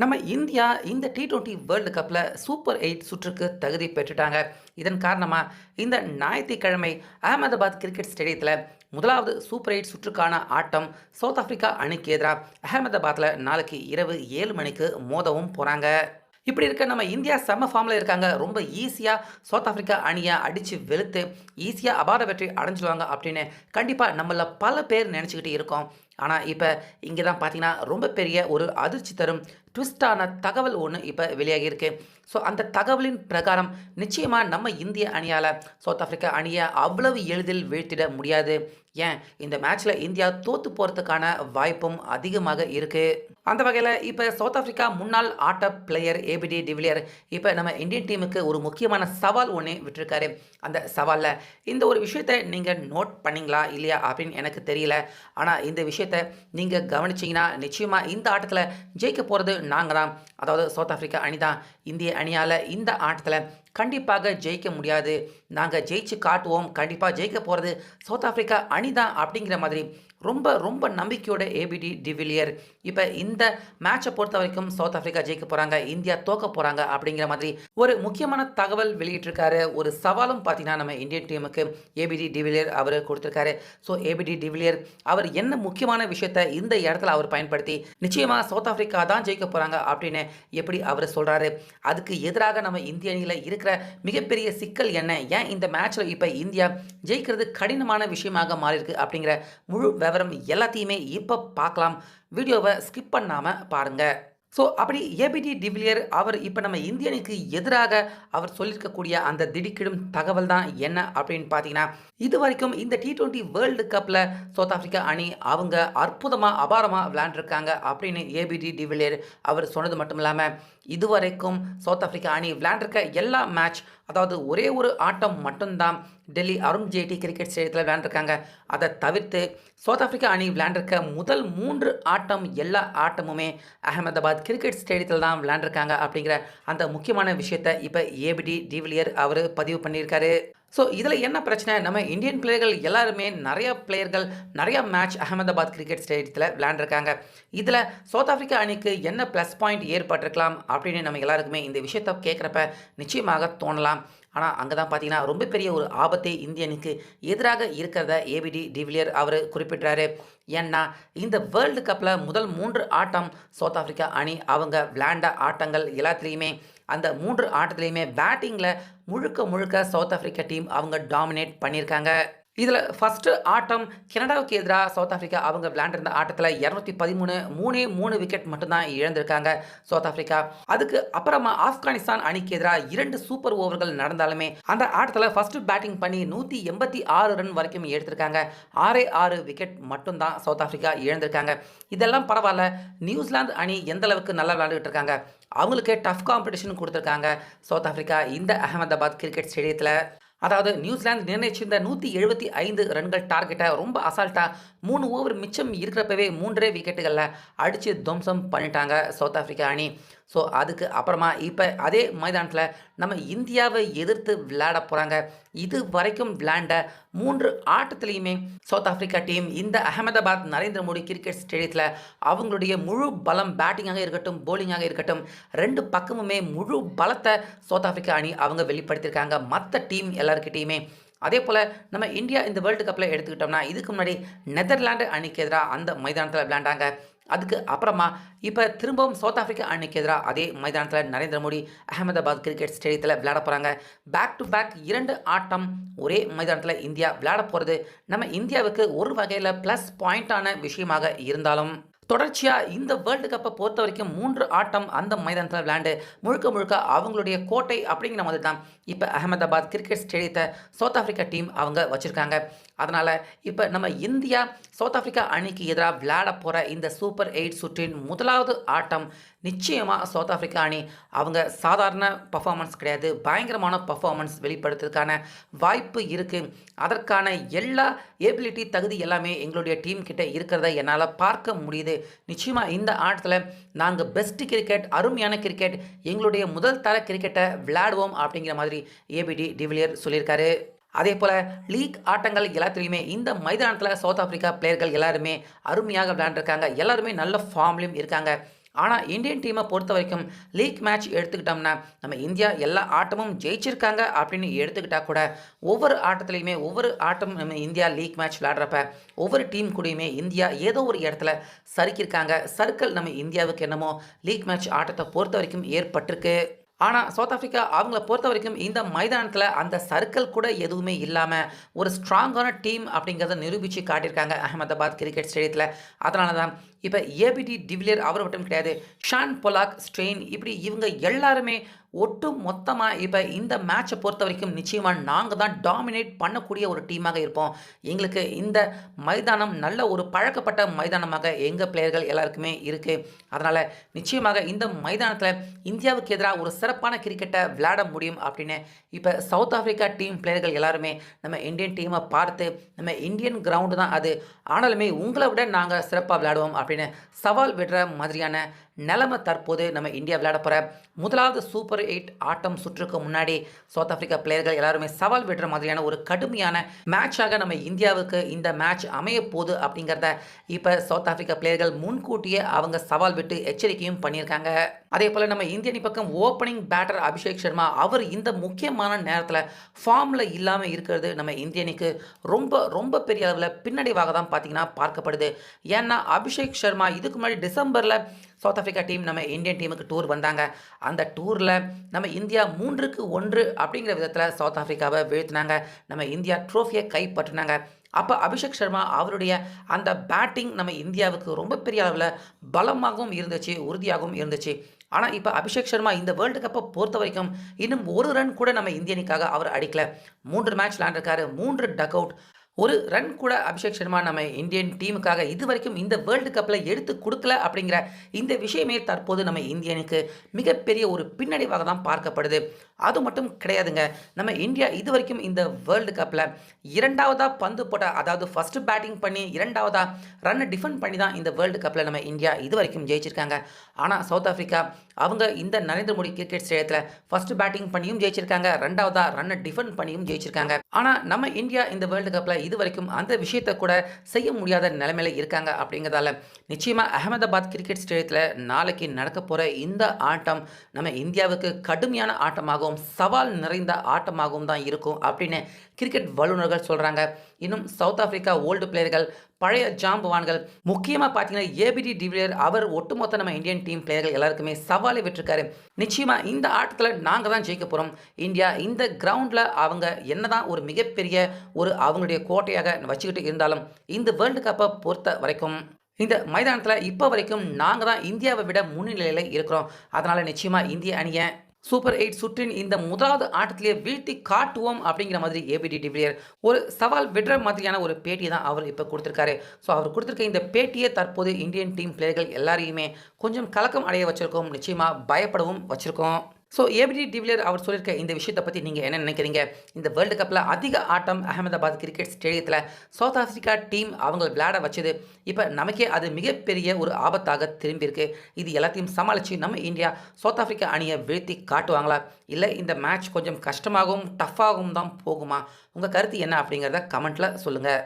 நம்ம இந்தியா இந்த T twenty world கப்பில் சூப்பர் எயிட் சுற்றுக்கு தகுதி பெற்றுட்டாங்க. இதன் காரணமாக இந்த ஞாயிற்றுக்கிழமை அகமதாபாத் கிரிக்கெட் ஸ்டேடியத்தில் முதலாவது சூப்பர் எயிட் சுற்றுக்கான ஆட்டம் சவுத் ஆப்பிரிக்கா அணிக்கு எதிராக அகமதாபாத்தில் நாளைக்கு இரவு ஏழு மணிக்கு மோதவும் போகிறாங்க இப்படி இருக்க நம்ம இந்தியா செம்ம ஃபார்மில் இருக்காங்க. ரொம்ப ஈஸியாக சவுத் ஆஃப்ரிக்கா அணியை அடித்து வெளுத்து ஈஸியாக அபார வெற்றி அடைஞ்சிடுவாங்க அப்படின்னு கண்டிப்பாக நம்மள பல பேர் நினச்சிக்கிட்டு இருக்கோம். ஆனால் இப்போ இங்கே தான் பார்த்தீங்கன்னா ரொம்ப பெரிய ஒரு அதிர்ச்சி தரும் ட்விஸ்டான தகவல் ஒன்று இப்போ வெளியாகி இருக்கு ஸோ அந்த தகவலின் பிரகாரம் நிச்சயமாக நம்ம இந்திய அணியால் சவுத் ஆஃப்ரிக்கா அணியை அவ்வளவு எளிதில் வீழ்த்திட முடியாது. ஏன்? இந்த மேட்ச்சில் இந்தியா தோற்று போகிறதுக்கான வாய்ப்பும் அதிகமாக இருக்குது அந்த வகையில் இப்போ சவுத் ஆஃப்ரிக்கா முன்னாள் ஆட்ட பிளேயர் ஏபிடி டிவிலியர் இப்போ நம்ம இந்தியன் டீமுக்கு ஒரு முக்கியமான சவால் ஒன்று விட்டுருக்காரு. அந்த சவாலில் இந்த ஒரு விஷயத்தை நீங்கள் நோட் பண்ணீங்களா? இல்லையா? அப்படின்னு எனக்கு தெரியல. ஆனால் இந்த விஷயத்தை நீங்கள் கவனிச்சிங்கன்னா நிச்சயமாக இந்த ஆட்டத்தில் ஜெயிக்க போகிறது நாங்கள் தான் அதாவது சவுத் ஆஃப்ரிக்கா அணி தான் இந்திய அணியால் இந்த ஆட்டத்தில் கண்டிப்பாக ஜெயிக்க முடியாது. நாங்கள் ஜெயிச்சு காட்டுவோம். கண்டிப்பாக ஜெயிக்க போகிறது சவுத் ஆஃப்ரிக்கா அணி தான் அப்படிங்கிற மாதிரி ரொம்ப ரொம்ப நம்பிக்கையோட ஏபிடி டிவிலியர் இப்போ இந்த மேட்சை பொறுத்த வரைக்கும் சவுத் ஆஃப்ரிக்கா ஜெயிக்க போகிறாங்க இந்தியா தோக்க போகிறாங்க அப்படிங்கிற மாதிரி ஒரு முக்கியமான தகவல் வெளியிட்டிருக்காரு. ஒரு சவாலும் பார்த்தீங்கன்னா நம்ம இந்தியன் டீமுக்கு ஏபிடி டிவிலியர் அவர் கொடுத்துருக்காரு. ஸோ ஏபிடி டிவிலியர் அவர் என்ன முக்கியமான விஷயத்தை இந்த இடத்துல அவர் பயன்படுத்தி நிச்சயமாக சவுத் ஆஃப்ரிக்கா தான் ஜெயிக்க போகிறாங்க அப்படின்னு எப்படி அவர் சொல்கிறாரு அதுக்கு எதிராக நம்ம இந்திய அணியில் இருக்கிற மிகப்பெரிய சிக்கல் என்ன? ஏன் இந்த மேட்ச்சில் இப்போ இந்தியா ஜெயிக்கிறது கடினமான விஷயமாக மாறியிருக்கு அப்படிங்கிற முழு நிலவரம் எல்லாத்தையுமே இப்போ பார்க்கலாம். வீடியோவை ஸ்கிப் பண்ணாமல் பாருங்கள் ஸோ அப்படி ஏபிடி டிவிலியர் அவர் இப்போ நம்ம இந்திய அணிக்கு எதிராக அவர் சொல்லியிருக்கக்கூடிய அந்த திடுக்கிடும் தகவல் தான் என்ன அப்படின்னு பார்த்தீங்கன்னா இது வரைக்கும் இந்த டி டுவெண்ட்டி வேர்ல்டு கப்பில் சவுத் ஆஃப்ரிக்கா அணி அவங்க அற்புதமாக அபாரமாக விளையாண்டுருக்காங்க அப்படின்னு ஏபிடி டிவிலியர் அவர் சொன்னது மட்டும் இல்லாமல் இதுவரைக்கும் சவுத் ஆஃப்ரிக்கா அணி விளையாண்டிருக்க எல்லா மேட்ச் அதாவது ஒரே ஒரு ஆட்டம் மட்டும்தான் டெல்லி அருண் ஜேடி கிரிக்கெட் ஸ்டேடியத்தில் விளையாண்டுருக்காங்க. அதை தவிர்த்து சவுத் ஆஃப்ரிக்கா அணி விளையாண்டிருக்க முதல் மூன்று ஆட்டம் எல்லா ஆட்டமுமே அகமதாபாத் கிரிக்கெட் ஸ்டேடியத்தில் தான் விளையாண்டுருக்காங்க அப்படிங்கிற அந்த முக்கியமான விஷயத்தை இப்போ ஏபிடி டிவிலியர் அவர் பதிவு பண்ணியிருக்காரு. ஸோ இதில் என்ன பிரச்சனை? நம்ம இந்தியன் பிளேயர்கள் எல்லாருமே நிறைய பிளேயர்கள் நிறைய மேட்ச் அகமதாபாத் கிரிக்கெட் ஸ்டேடியத்தில் விளையாண்டுருக்காங்க. இதில் சவுத் ஆஃப்ரிக்கா அணிக்கு என்ன ப்ளஸ் பாயிண்ட் ஏற்பட்டிருக்கலாம் அப்படின்னு நம்ம எல்லாருக்குமே இந்த விஷயத்தை கேட்குறப்ப நிச்சயமாக தோணலாம். ஆனால் அங்கே தான் பார்த்தீங்கன்னா ரொம்ப பெரிய ஒரு ஆபத்தை இந்தியனுக்கு எதிராக இருக்கிறத ஏபிடி டிவிலியர் அவர் குறிப்பிட்றாரு. ஏன்னா இந்த வேர்ல்டு கப்பில் முதல் மூன்று ஆட்டம் சவுத் ஆஃப்ரிக்கா அணி அவங்க விளையாண்ட ஆட்டங்கள் எல்லாத்துலேயுமே அந்த மூன்று ஆட்டத்துலேயுமே பேட்டிங்கில் முழுக்க முழுக்க சவுத் ஆஃப்ரிக்கா டீம் அவங்க டாமினேட் பண்ணியிருக்காங்க. இதில் ஃபஸ்ட்டு ஆட்டம் கனடாவுக்கு எதிராக சவுத் ஆஃப்ரிக்கா அவங்க விளையாண்டிருந்த ஆட்டத்தில் இரநூத்தி பதிமூணு மூணே மூணு விக்கெட் மட்டும்தான் இழந்திருக்காங்க சவுத் ஆஃப்ரிக்கா அதுக்கு அப்புறமா ஆப்கானிஸ்தான் அணிக்கு எதிராக இரண்டு சூப்பர் ஓவர்கள் நடந்தாலுமே அந்த ஆட்டத்தில் ஃபஸ்ட்டு பேட்டிங் பண்ணி நூற்றி எண்பத்தி ஆறு ரன் வரைக்கும் எடுத்திருக்காங்க. ஆறே ஆறு விக்கெட் மட்டும்தான் சவுத் ஆஃப்ரிக்கா இழந்திருக்காங்க. இதெல்லாம் பரவாயில்ல நியூசிலாந்து அணி எந்த அளவுக்கு நல்லா விளையாண்டுட்டு இருக்காங்க? அவங்களுக்கே டஃப் காம்படிஷன் கொடுத்துருக்காங்க சவுத் ஆஃப்ரிக்கா இந்த அகமதாபாத் கிரிக்கெட் ஸ்டேடியத்தில் அதாவது நியூசிலாந்து நிர்ணயிச்சிருந்த நூற்றி எழுபத்தி ஐந்து ரன்கள் டார்கெட்டை ரொம்ப அசால்ட்டாக மூணு ஓவர் மிச்சம் இருக்கிறப்பவே மூன்றே விக்கெட்டுகளில் அடித்து துவம்சம் பண்ணிட்டாங்க சவுத் ஆஃப்ரிக்கா அணி. ஸோ அதுக்கு அப்புறமா இப்போ அதே மைதானத்தில் நம்ம இந்தியாவை எதிர்த்து விளையாட போகிறாங்க இது வரைக்கும் விளையாண்ட மூன்று ஆட்டத்துலேயுமே சவுத் ஆப்பிரிக்கா டீம் இந்த அகமதாபாத் நரேந்திர மோடி கிரிக்கெட் ஸ்டேடியத்தில் அவங்களுடைய முழு பலம் பேட்டிங்காக இருக்கட்டும் போலிங்காக இருக்கட்டும் ரெண்டு பக்கமுமே முழு பலத்தை சவுத் ஆப்பிரிக்கா அணி அவங்க வெளிப்படுத்தியிருக்காங்க. மற்ற டீம் எல்லாருக்கிட்டேயுமே அதே போல் நம்ம இந்தியா இந்த வேர்ல்டு கப்பில் எடுத்துக்கிட்டோம்னா இதுக்கு முன்னாடி நெதர்லாண்டு அணிக்கு எதிராக அந்த மைதானத்தில் விளையாண்டாங்க. அதுக்கு அப்புறமா இப்போ திரும்பவும் சவுத் ஆஃப்ரிக்கா அணிக்கு எதிராக அதே மைதானத்தில் நரேந்திர மோடி அகமதாபாத் கிரிக்கெட் ஸ்டேடியத்தில் விளையாட போகிறாங்க பேக் டு பேக் இரண்டு ஆட்டம் ஒரே மைதானத்தில் இந்தியா விளையாட போகிறது நம்ம இந்தியாவுக்கு ஒரு வகையில் ப்ளஸ் பாயிண்டான விஷயமாக இருந்தாலும் தொடர்ச்சியாக இந்த வேர்ல்டு கப்பை பொறுத்த வரைக்கும் மூன்று ஆட்டம் அந்த மைதானத்தில் விளையாண்டு முழுக்க முழுக்க அவங்களுடைய கோட்டை அப்படிங்கிற மாதிரி தான் இப்போ அகமதாபாத் கிரிக்கெட் ஸ்டேடியத்தை சவுத் ஆஃப்ரிக்கா டீம் அவங்க வச்சுருக்காங்க. அதனால் இப்போ நம்ம இந்தியா சவுத் ஆஃப்ரிக்கா அணிக்கு எதிராக விளையாட போகிற இந்த சூப்பர் எயிட் சுற்றின் முதலாவது ஆட்டம் நிச்சயமாக சவுத் ஆஃப்ரிக்கா அணி. அவங்க சாதாரண பர்ஃபார்மன்ஸ் கிடையாது. பயங்கரமான பர்ஃபார்மன்ஸ் வெளிப்படுத்துறதுக்கான வாய்ப்பு இருக்குது அதற்கான எல்லா ஏபிலிட்டி தகுதி எல்லாமே எங்களுடைய டீம் கிட்ட இருக்கிறத என்னால் பார்க்க முடியுது. நிச்சயமாக இந்த ஆட்டத்தில் நாங்கள் பெஸ்ட் கிரிக்கெட் அருமையான கிரிக்கெட் எங்களுடைய முதல் தர கிரிக்கெட்டை விளையாடுவோம் அப்படிங்கிற மாதிரி ஏபிடி டிவிலியர் சொல்லியிருக்காரு. அதே போல் லீக் ஆட்டங்கள் எல்லாத்துலேயுமே இந்த மைதானத்தில் சவுத் ஆப்பிரிக்கா பிளேயர்கள் எல்லாருமே அருமையாக விளையாண்டுருக்காங்க. எல்லாருமே நல்ல ஃபார்ம்லேயும் இருக்காங்க. ஆனால் இந்தியன் டீமை பொறுத்த வரைக்கும் லீக் மேட்ச் எடுத்துக்கிட்டோம்னா நம்ம இந்தியா எல்லா ஆட்டமும் ஜெயிச்சிருக்காங்க அப்படின்னு எடுத்துக்கிட்டால் கூட ஒவ்வொரு ஆட்டத்துலையுமே ஒவ்வொரு ஆட்டம் நம்ம இந்தியா லீக் மேட்ச் விளாட்றப்ப ஒவ்வொரு டீம் கூடயுமே இந்தியா ஏதோ ஒரு இடத்துல சறுக்கியிருக்காங்க. சர்க்கிள் நம்ம இந்தியாவுக்கு என்னமோ லீக் மேட்ச் ஆட்டத்தை பொறுத்த வரைக்கும் ஏற்பட்டிருக்கு. ஆனால் சவுத் ஆஃப்ரிக்கா அவங்கள பொறுத்த வரைக்கும் இந்த மைதானத்தில் அந்த சர்க்கிள் கூட எதுவுமே இல்லாமல் ஒரு ஸ்ட்ராங்கான டீம் அப்படிங்கிறத நிரூபித்து காட்டியிருக்காங்க அகமதாபாத் கிரிக்கெட் ஸ்டேடியத்தில் அதனால தான் இப்போ ஏபிடி டிவிலியர் அவர் மட்டும் கிடையாது. ஷான் பொலாக் ஸ்ட்ரெயின் இப்படி இவங்க எல்லாருமே ஒட்டு மொத்தமாக இப்போ இந்த மேட்சை பொறுத்த வரைக்கும் நிச்சயமாக நாங்கள் தான் டாமினேட் பண்ணக்கூடிய ஒரு டீமாக இருப்போம். எங்களுக்கு இந்த மைதானம் நல்ல ஒரு பழக்கப்பட்ட மைதானமாக எங்கள் பிளேயர்கள் எல்லாருக்குமே இருக்குது அதனால் நிச்சயமாக இந்த மைதானத்தில் இந்தியாவுக்கு எதிராக ஒரு சிறப்பான கிரிக்கெட்டை விளையாட முடியும் அப்படின்னு இப்போ சவுத் ஆஃப்ரிக்கா டீம் பிளேயர்கள் எல்லாருமே நம்ம இந்தியன் டீமை பார்த்து நம்ம இந்தியன் கிரவுண்டு தான் அது. ஆனாலுமே உங்களை விட நாங்கள் சிறப்பாக விளையாடுவோம் அப்படின்னு சவால் விடுற மாதிரியான நிலைமை தற்போது நம்ம இந்தியா விளையாட போகிற முதலாவது சூப்பர் எயிட் ஆட்டம் சுற்றுக்கு முன்னாடி சவுத் ஆப்பிரிக்கா பிளேயர்கள் எல்லாருமே சவால் விடுற மாதிரியான ஒரு கடுமையான மேட்சாக நம்ம இந்தியாவுக்கு இந்த மேட்ச் அமைய போகுது அப்படிங்கிறத இப்போ சவுத் ஆஃப்ரிக்கா பிளேயர்கள் முன்கூட்டியே அவங்க சவால் விட்டு எச்சரிக்கையும் பண்ணியிருக்காங்க. அதே போல் நம்ம இந்திய அணி பக்கம் ஓப்பனிங் பேட்டர் அபிஷேக் சர்மா அவர் இந்த முக்கியமான நேரத்தில் ஃபார்மில் இல்லாமல் இருக்கிறது நம்ம இந்திய அணிக்கு ரொம்ப ரொம்ப பெரிய அளவில் பின்னடைவாக தான் பார்த்தீங்கன்னா பார்க்கப்படுது. ஏன்னா அபிஷேக் சர்மா இதுக்கு முன்னாடி டிசம்பரில் சவுத் ஆஃப்ரிக்கா டீம் நம்ம இந்தியன் டீமுக்கு டூர் வந்தாங்க. அந்த டூரில் நம்ம இந்தியா மூன்றுக்கு ஒன்று அப்படிங்கிற விதத்தில் சவுத் ஆஃப்ரிக்காவை வீழ்த்தினாங்க. நம்ம இந்தியா ட்ரோஃபியை கைப்பற்றினாங்க. அப்போ அபிஷேக் சர்மா அவருடைய அந்த பேட்டிங் நம்ம இந்தியாவுக்கு ரொம்ப பெரிய அளவில் பலமாகவும் இருந்துச்சு உறுதியாகவும் இருந்துச்சு. ஆனால் இப்போ அபிஷேக் சர்மா இந்த வேர்ல்டு கப்பை பொறுத்த வரைக்கும் இன்னும் ஒரு ரன் கூட நம்ம இந்திய அவர் அடிக்கல. மூன்று மேட்ச் விளாண்டுருக்காரு மூன்று டக் அவுட் ஒரு ரன் கூட அபிஷேக் சர்மா நம்ம இந்தியன் டீமுக்காக இது வரைக்கும் இந்த வேர்ல்டு கப்பில் எடுத்து கொடுக்கல அப்படிங்கிற இந்த விஷயமே தற்போது நம்ம இந்தியனுக்கு மிகப்பெரிய ஒரு பின்னடைவாக தான் பார்க்கப்படுது. அது மட்டும் கிடையாதுங்க. நம்ம இந்தியா இது வரைக்கும் இந்த வேர்ல்டு கப்பில் இரண்டாவதாக பந்து போட்ட அதாவது ஃபஸ்ட்டு பேட்டிங் பண்ணி இரண்டாவதாக ரன்னை டிஃபெண்ட் பண்ணி தான் இந்த வேர்ல்டு கப்பில் நம்ம இந்தியா இது வரைக்கும் ஜெயிச்சிருக்காங்க. ஆனால் சவுத் ஆஃப்ரிக்கா அவங்க இந்த நரேந்திர மோடி கிரிக்கெட் ஸ்டேடியத்தில் ஃபஸ்ட்டு பேட்டிங் பண்ணியும் ஜெயிச்சிருக்காங்க. ரெண்டாவதாக ரன்னை டிஃபெண்ட் பண்ணியும் ஜெயிச்சிருக்காங்க. ஆனால் நம்ம இந்தியா இந்த வேர்ல்டு கப்பில் இது வரைக்கும் அந்த விஷயத்தை கூட செய்ய முடியாத நிலைமையில இருக்காங்க அப்படிங்கிறதால நிச்சயமாக அகமதாபாத் கிரிக்கெட் ஸ்டேடியத்தில் நாளைக்கு நடக்க போகிற இந்த ஆட்டம் நம்ம இந்தியாவுக்கு கடுமையான ஆட்டமாகவும் சவால் நிறைந்த ஆட்டமாகவும் தான் இருக்கும் அப்படின்னு கிரிக்கெட் வல்லுநர்கள் சொல்கிறாங்க இன்னும் சவுத் ஆஃப்ரிக்கா ஓல்டு பிளேயர்கள் பழைய ஜாம்புவான்கள் முக்கியமாக பார்த்தீங்கன்னா ஏபிடி டிவிலியர் அவர் ஒட்டுமொத்த நம்ம இந்தியன் டீம் பிளேயர்கள் எல்லாருக்குமே சவாலை விட்டுருக்காரு. நிச்சயமாக இந்த ஆட்டத்தில் நாங்கள் தான் ஜெயிக்க போகிறோம் இந்தியா இந்த கிரவுண்டில் அவங்க என்னதான் ஒரு மிகப்பெரிய ஒரு அவங்களுடைய கோட்டையாக வச்சுக்கிட்டு இருந்தாலும் இந்த வேர்ல்டு கப்பை பொறுத்த வரைக்கும் இந்த மைதானத்தில் இப்போ வரைக்கும் நாங்கள் தான் இந்தியாவை விட முன்னிலையில் இருக்கிறோம். அதனால் நிச்சயமாக இந்திய அணியை சூப்பர் எயிட் சுற்றின் இந்த முதலாவது ஆட்டத்திலேயே வீழ்த்தி காட்டுவோம் அப்படிங்கிற மாதிரி ஏபிடி டிவிலியர் ஒரு சவால் விடுற மாதிரியான ஒரு பேட்டி தான் அவர் இப்போ கொடுத்துருக்காரு. ஸோ அவர் கொடுத்துருக்க இந்த பேட்டியை தற்போது இந்தியன் டீம் பிளேயர்கள் எல்லாரையுமே கொஞ்சம் கலக்கம் அடைய வச்சுருக்கோம். நிச்சயமாக பயப்படவும் வச்சுருக்கோம். ஸோ ஏபிடி டிவிலியர் அவர் சொல்லியிருக்க இந்த விஷயத்தை பற்றி நீங்கள் என்ன நினைக்கிறீங்க? இந்த வேர்ல்டு கப்பில் அதிக ஆட்டம் அகமதாபாத் கிரிக்கெட் ஸ்டேடியத்தில் சவுத் ஆஃப்ரிக்கா டீம் அவங்க விளையாட வச்சது. இப்போ நமக்கே அது மிகப்பெரிய ஒரு ஆபத்தாக திரும்பியிருக்கு. இது எல்லாத்தையும் சமாளித்து நம்ம இந்தியா சவுத் ஆஃப்ரிக்கா அணியை வீழ்த்தி காட்டுவாங்களா? இல்லை இந்த மேட்ச் கொஞ்சம் கஷ்டமாகவும் டஃப்பாகவும் தான் போகுமா? உங்கள் கருத்து என்ன அப்படிங்கிறத கமெண்ட்டில் சொல்லுங்கள்